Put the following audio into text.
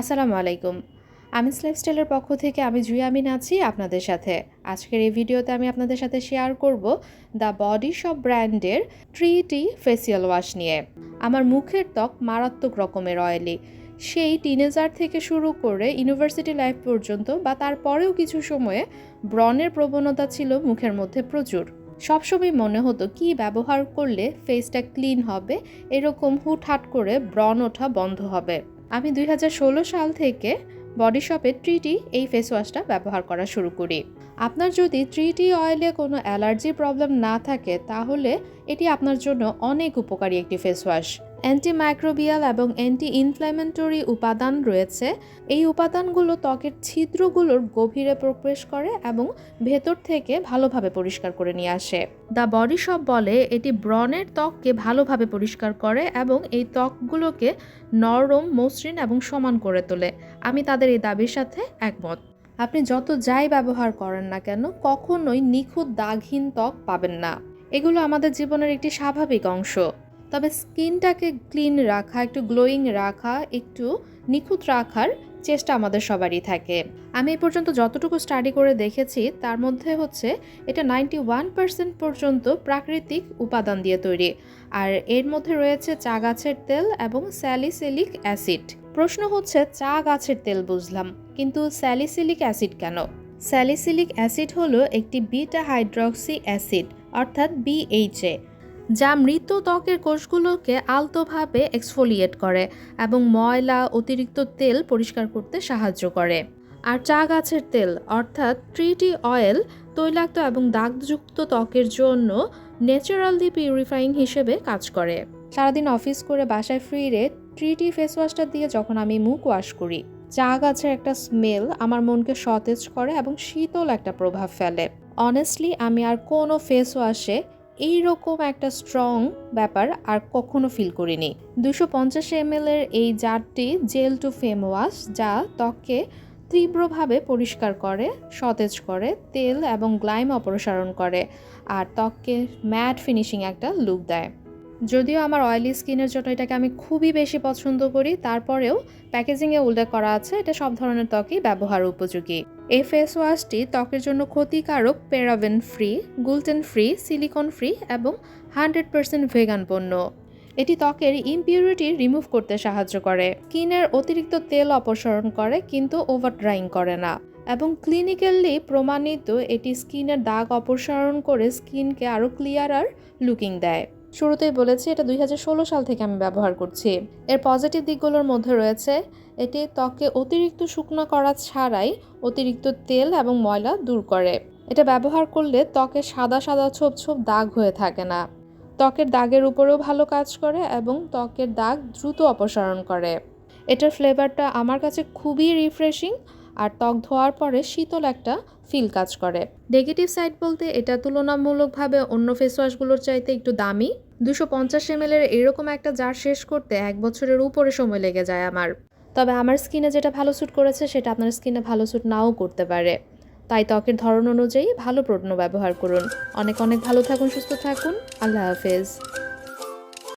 আসসালামু আলাইকুম। আমিস লাইফস্টাইলের পক্ষ থেকে আমি জুই আমিন আছি আপনাদের সাথে। আজকের এই ভিডিওতে আমি আপনাদের সাথে শেয়ার করব দ্য বডি শপ ব্র্যান্ডের ট্রি টি ফেসিয়াল ওয়াশ নিয়ে। আমার মুখের ত্বক মারাত্মক রকমের অয়েলি। সেই টিনেজার থেকে শুরু করে ইউনিভার্সিটি লাইফ পর্যন্ত বা তারপরেও কিছু সময়ে ব্রণের প্রবণতা ছিল মুখের মধ্যে প্রচুর। সবসময় মনে হতো কি ব্যবহার করলে ফেসটা ক্লিন হবে, এরকম হুটহাট করে ব্রণ ওঠা বন্ধ হবে। আমি দুই হাজার ষোলো সাল থেকে বডি শপে ট্রিটি এই ফেস ওয়াশটা ব্যবহার করা শুরু করি। আপনার যদি ট্রিটি অয়েলে কোনো অ্যালার্জি প্রবলেম না থাকে, তাহলে এটি আপনার জন্য অনেক উপকারী একটি ফেস ওয়াশ অ্যান্টিমাইক্রোবিয়াল এবং অ্যান্টি ইনফ্ল্যামেটরি উপাদান রয়েছে। এই উপাদানগুলো ত্বকের ছিদ্রগুলোর গভীরে প্রবেশ করে এবং ভেতর থেকে ভালোভাবে পরিষ্কার করে নিয়ে আসে। দ্য বডি শপ বলে এটি ব্রণের ত্বককে ভালোভাবে পরিষ্কার করে এবং এই ত্বকগুলোকে নরম, মসৃণ এবং সমান করে তোলে। আমি তাদের এই দাবির সাথে একমত। আপনি যত যাই ব্যবহার করেন না কেন, কখনোই নিখুঁত দাগহীন ত্বক পাবেন না। এগুলো আমাদের জীবনের একটি স্বাভাবিক অংশ। তবে স্কিনটাকে ক্লিন রাখা, একটু গ্লোয়িং রাখা, একটু নিখুঁত রাখার চেষ্টা আমাদের সবারই থাকে। আমি এই পর্যন্ত যতটুকু স্টাডি করে দেখেছি, তার মধ্যে হচ্ছে এটা নাইনটি ওয়ান পার্সেন্ট পর্যন্ত প্রাকৃতিক উপাদান দিয়ে তৈরি। আর এর মধ্যে রয়েছে চা গাছের তেল এবং স্যালিসিলিক অ্যাসিড। প্রশ্ন হচ্ছে, চা গাছের তেল বুঝলাম, কিন্তু স্যালিসিলিক অ্যাসিড কেন? স্যালিসিলিক অ্যাসিড হলো একটি বিটা হাইড্রক্সি অ্যাসিড, অর্থাৎ বিএইচএ যা মৃত ত্বকের কোষগুলোকে আলতোভাবে এক্সফোলিয়েট করে এবং ময়লা, অতিরিক্ত তেল পরিষ্কার করতে সাহায্য করে। আর চা গাছের তেল, অর্থাৎ ট্রিটি অয়েল তৈলাক্ত এবং দাগযুক্ত ত্বকের জন্য ন্যাচারালি পিউরিফাইং হিসেবে কাজ করে। সারাদিন অফিস করে বাসায় ফিরে ট্রিটি ফেস ওয়াশটা দিয়ে যখন আমি মুখ ওয়াশ করি, চা গাছের একটা স্মেল আমার মনকে সতেজ করে এবং শীতল একটা প্রভাব ফেলে। অনেস্টলি আমি আর কোনো ফেস ওয়াশে এইরকম একটা স্ট্রং ব্যাপার আর কখনো ফিল করিনি। দুশো পঞ্চাশ এম এর এই জারটি জেল টু ফেম ওয়াশ যা ত্বককে তীব্রভাবে পরিষ্কার করে, সতেজ করে, তেল এবং গ্লাইম অপসারণ করে, আর ত্বককে ম্যাট ফিনিশিং একটা লুক দেয়। যদিও আমার অয়েলি স্কিনের জন্য এটাকে আমি খুবই বেশি পছন্দ করি, তারপরেও প্যাকেজিংয়ে উল্লেখ করা আছে, এটা সব ধরনের ত্বকই ব্যবহার উপযোগী। এই ফেস ওয়াশটি ত্বকের জন্য ক্ষতিকারক paraben free gluten free silicone free এবং হান্ড্রেড পার্সেন্ট ভেগান পণ্য। এটি ত্বকের ইম্পিউরিটি রিমুভ করতে সাহায্য করে। স্কিনের অতিরিক্ত তেল অপসারণ করে কিন্তু ওভার ড্রাইং করে না এবং ক্লিনিক্যালি প্রমাণিত এটি স্কিনের দাগ অপসারণ করে স্কিনকে আরও ক্লিয়ার আর লুকিং দেয়। শুরুতেই বলেছি, এটা দুই হাজার ষোলো সাল থেকে আমি ব্যবহার করছি। এর পজিটিভ দিকগুলোর মধ্যে রয়েছে, এটি ত্বককে অতিরিক্ত শুকনো করা ছাড়াই অতিরিক্ত তেল এবং ময়লা দূর করে। এটা ব্যবহার করলে ত্বকে সাদা সাদা ছোপ ছোপ দাগ হয়ে থাকে না। ত্বকের দাগের উপরেও ভালো কাজ করে এবং ত্বকের দাগ দ্রুত অপসারণ করে। এটার ফ্লেভারটা আমার কাছে খুবই রিফ্রেশিং আর ত্বক ধোয়ার পরে শীতল একটা ফিল কাজ করে। নেগেটিভ সাইড বলতে এটা তুলনামূলকভাবে অন্য ফেস ওয়াশগুলোর চাইতে একটু দামি। দুশো পঞ্চাশ এম এর এরকম একটা জার শেষ করতে এক বছরের উপরে সময় লেগে যায় আমার। তবে আমার স্কিনে যেটা ভালো স্যুট করেছে সেটা আপনার স্কিনে ভালো স্যুট নাও করতে পারে। তাই ত্বকের ধরন অনুযায়ী ভালো পণ্য ব্যবহার করুন। অনেক অনেক ভালো থাকুন, সুস্থ থাকুন। আল্লাহ হাফেজ।